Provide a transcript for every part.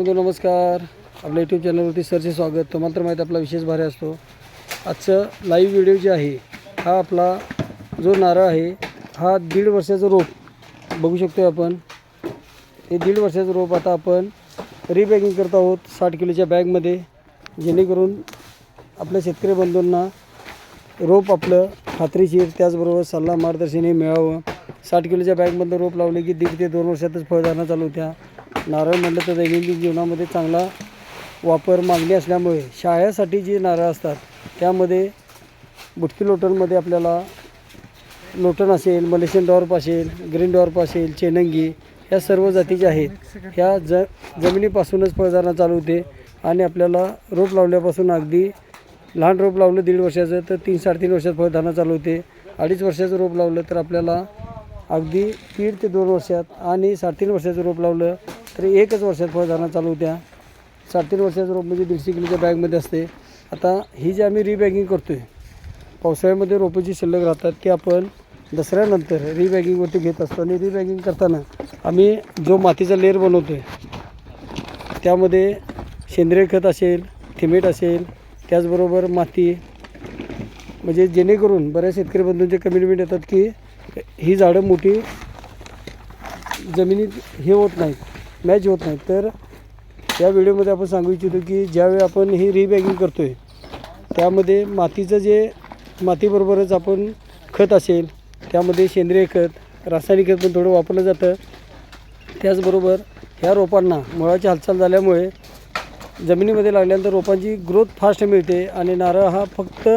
नमस्कार. आपल्या यूट्यूब चॅनलवरती सरचे स्वागत. तुम्हाला तर माहीत आपला विशेष भारी असतो. आजचं लाईव्ह व्हिडिओ जे आहे हा आपला जो नारळ आहे हा दीड वर्षाचा रोप. बघू शकतो आपण. हे दीड वर्षाचं रोप आता आपण रिबॅगिंग करत आहोत साठ किलोच्या बॅगमध्ये जेणेकरून आपल्या शेतकरी बंधूंना रोप आपलं खात्रीशीर त्याचबरोबर सल्ला मार्गदर्शनही मिळावं. साठ किलोच्या बॅगमधलं रोप लावले की दीड ते दोन वर्षातच फळधारणा चालू होत्या. नारळ म्हटलं तर दैनंदिन जीवनामध्ये चांगला वापर मागणी असल्यामुळे शाळेसाठी जी नारळ असतात त्यामध्ये बुटकी लोटनमध्ये आपल्याला लोटन असेल मलेशियन डॉर्प असेल ग्रीन डॉर्प असेल चेनंगी या सर्व जातीचे आहेत. ह्या ज जमिनीपासूनच फळधारणा चालू होते आणि आपल्याला रोप लावल्यापासून अगदी लहान रोप लावलं दीड वर्षाचं तर तीन साडेतीन वर्षात फळधारणा चालू होते. अडीच वर्षाचं रोप लावलं तर आपल्याला अगदी दीड ते दोन वर्षात आणि साडेतीन वर्षाचं रोप लावलं तर एकच वर्षात फळधारणा चालू होत्या. साडेतीन वर्षाचं रोप म्हणजे दीडशे किलोच्या बॅगमध्ये असते. आता ही जी आम्ही रिबॅगिंग करतो आहे पावसाळ्यामध्ये रोपं जी शिल्लक राहतात ती आपण दसऱ्यानंतर रिबॅगिंगवरती घेत असतो आणि रिबॅगिंग करताना आम्ही जो मातीचा लेअर बनवतो आहे त्यामध्ये सेंद्रिय खत असेल थिमेट असेल त्याचबरोबर माती म्हणजे जेणेकरून बऱ्याच शेतकरी बंधूंचे कमिटमेंट येतात की ही झाडं मोठी जमिनीत हे होत नाहीत. मॅच होत नाहीत तर या व्हिडिओमध्ये आपण सांगू इच्छितो की ज्यावेळी आपण ही रिबॅगिंग करतो आहे त्यामध्ये मातीचं जे मातीबरोबरच आपण खत असेल त्यामध्ये सेंद्रिय खत रासायनिक खत पण थोडं वापरलं जातं. त्याचबरोबर ह्या रोपांना मुळाची हालचाल झाल्यामुळे जमिनीमध्ये लागल्यानंतर रोपांची ग्रोथ फास्ट मिळते आणि नारळ हा फक्त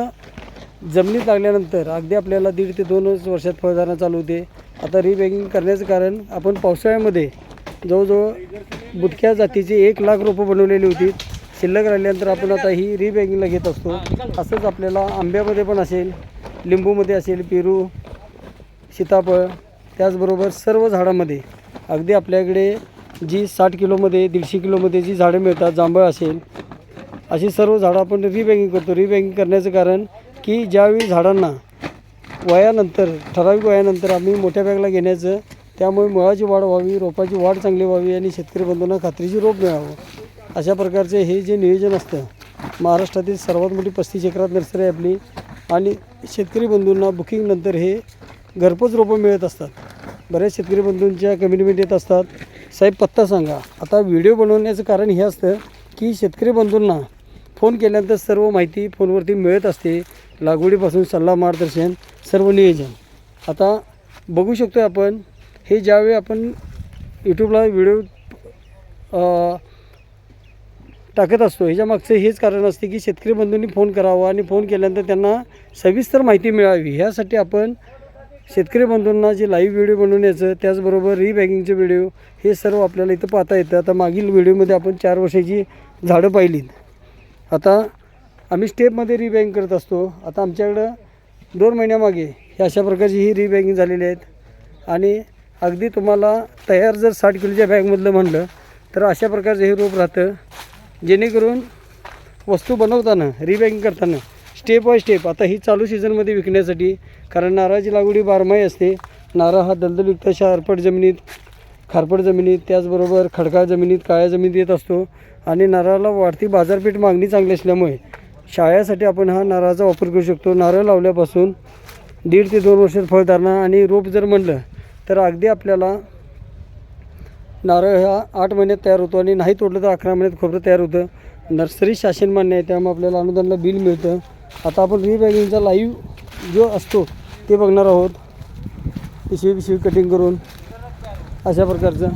जमिनीत लागल्यानंतर अगदी आपल्याला दीड ते दोनच वर्षात फळधारणा चालू होते. आता रिबॅगिंग करण्याचं कारण आपण पावसाळ्यामध्ये जवळजवळ बुटक्या जातीची एक लाख रोपं बनवलेली होती. शिल्लक राहिल्यानंतर आपण आता ही रिबॅगिंगला घेत असतो. असंच आपल्याला आंब्यामध्ये पण असेल लिंबूमध्ये असेल पेरू सीताफळ त्याचबरोबर सर्व झाडामध्ये. अगदी आपल्याकडे जी साठ किलोमध्ये दीडशे किलोमध्ये जी झाडं मिळतात जांभळ असेल अशी सर्व झाडं आपण रिबॅगिंग करतो. रिबॅगिंग करण्याचं कारण की ज्यावेळी झाडांना वयानंतर ठराविक वयानंतर आम्ही मोठ्या बॅगला घेण्याचं त्यामुळे मुळाची वाढ व्हावी रोपाची वाढ चांगली व्हावी आणि शेतकरी बंधूंना खात्रीची रोप मिळावं. अशा प्रकारचे हे जे नियोजन असतं महाराष्ट्रातील सर्वात मोठी पस्तीस एकरात नर्सरी आहे आपली आणि शेतकरी बंधूंना बुकिंगनंतर हे घरपोच रोपं मिळत असतात. बऱ्याच शेतकरी बंधूंच्या कमिटमेंट येत असतात. साहेब पत्ता सांगा. आता व्हिडिओ बनवण्याचं कारण हे असतं की शेतकरी बंधूंना फोन केल्यानंतर सर्व माहिती फोनवरती मिळत असते. लागवडीपासून सल्ला मार्गदर्शन सर्व नियोजन. आता बघू शकतो आपण हे ज्यावेळी आपण यूट्यूबला व्हिडिओ टाकत असतो ह्याच्या मागचं हेच कारण असते की शेतकरी बंधूंनी फोन करावा आणि फोन केल्यानंतर त्यांना सविस्तर माहिती मिळावी. ह्यासाठी आपण शेतकरी बंधूंना जे लाईव्ह व्हिडिओ बनवण्याचं त्याचबरोबर रिबॅगिंगचे व्हिडिओ हे सर्व आपल्याला इथं पाहता येतं. आता मागील व्हिडिओमध्ये आपण चार वर्षाची झाडं पाहिलीत. आता आम्ही स्टेपमध्ये रिबॅगिंग करत असतो. आता आमच्याकडं दोन महिन्यामागे हे अशा प्रकारची ही रिबॅगिंग झालेली आहेत. आणि अगदी तुम्हाला तयार जर साठ किलोच्या बॅगमधलं म्हणलं तर अशा प्रकारचं हे रोप राहतं जेणेकरून वस्तू बनवताना रिबॅगिंग करताना स्टेप बाय स्टेप आता ही चालू सीझनमध्ये विकण्यासाठी कारण नारळाची लागवडी बारमाही असते. नारळ हा दलदलयुक्त शारपट जमिनीत खारपट जमिनीत त्याचबरोबर खडकाळ जमिनीत काळ्या जमिनीत येत असतो. आणि नारळाला वाढती बाजारपेठ मागणी चांगली असल्यामुळे शाळेसाठी आपण हा नारळाचा वापर करू शकतो. नारळ लावल्यापासून दीड ते दोन वर्षात फळधारणा आणि रोप जर म्हणलं तर अगदी आपल्याला नारळ हा आठ महिन्यात तयार होतो आणि नाही तोडलं तर अकरा महिन्यात खोबरं तयार होतं. नर्सरी शासन मान्य आहे त्यामुळे आपल्याला अनुदानला बिल मिळतं. आता आपण रिबॅगिंगचा लाईव्ह जो असतो ते बघणार आहोत. पिशवी पिशवी कटिंग करून अशा प्रकारचं.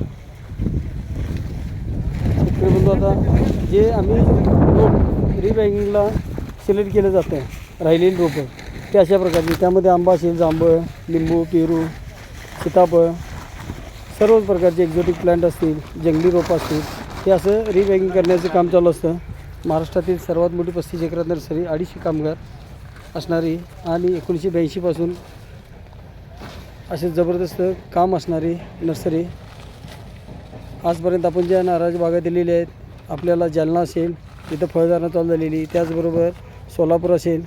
शेतकरी बंधू आता जे आम्ही रोप रिबॅगिंगला सिलेक्ट केलं जातं राहिलेली रोपं ते अशा प्रकारची. त्यामध्ये आंबा असेल जांभळ लिंबू पेरू सीताफळ सर्वच प्रकारचे एक्झॉटिक प्लांट असतील जंगली रोपं असतील हे असं रिबॅगिंग करण्याचं काम चालू असतं. महाराष्ट्रातील सर्वात मोठी पस्तीस एकरात नर्सरी अडीचशे कामगार असणारी आणि एकोणीसशे ब्याऐंशीपासून असे जबरदस्त काम असणारी नर्सरी. आजपर्यंत आपण ज्या नारळाच्या बागा दिलेल्या आहेत आपल्याला जालना असेल तिथं फळधारणा चालू झालेली त्याचबरोबर सोलापूर असेल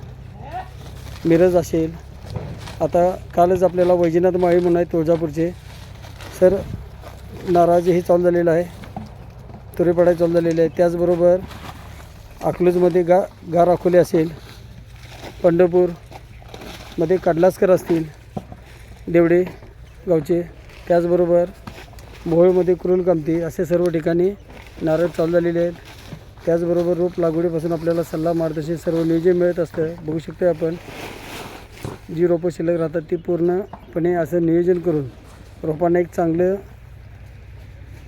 मिरज असेल आता कालच आपल्याला वैजनाथ माळी म्हणून आहे तुळजापूरचे. सर नारळाचे हे चालू झालेलं आहे. तुरेपाडा चालू झालेले आहे. त्याचबरोबर अकलूजमध्ये गा गार अकोले असेल पंढरपूरमध्ये कडलासकर असतील देवडे गावचे. त्याचबरोबर भोळमध्ये कुरुल कमती असे सर्व ठिकाणी नारळ चालू झालेले आहेत. त्याचबरोबर रोप लागवडीपासून आपल्याला सल्ला मार्गदर्शन सर्व नियोजन मिळत असतं. बघू शकतो आपण. जी रोपं शिल्लक राहतात ती पूर्णपणे असं नियोजन करून रोपांना एक चांगलं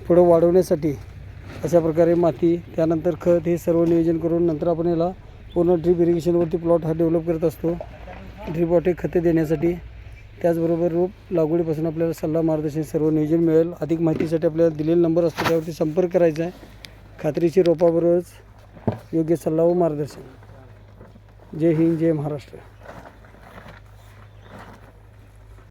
पुढं वाढवण्यासाठी अशा प्रकारे माती त्यानंतर खत हे सर्व नियोजन करून नंतर आपण याला पूर्ण ड्रीप इरिगेशनवरती प्लॉट हा डेव्हलप करत असतो. ड्रीप वॉटे खते देण्यासाठी. त्याचबरोबर रोप लागवडीपासून आपल्याला सल्ला मार्गदर्शन सर्व नियोजन मिळेल. अधिक माहितीसाठी आपल्याला दिलेला नंबर असतो त्यावरती संपर्क करायचा आहे. खात्रीची रोपाबरोबरच योग्य सल्ला व मार्गदर्शन. जय हिंद जय महाराष्ट्र.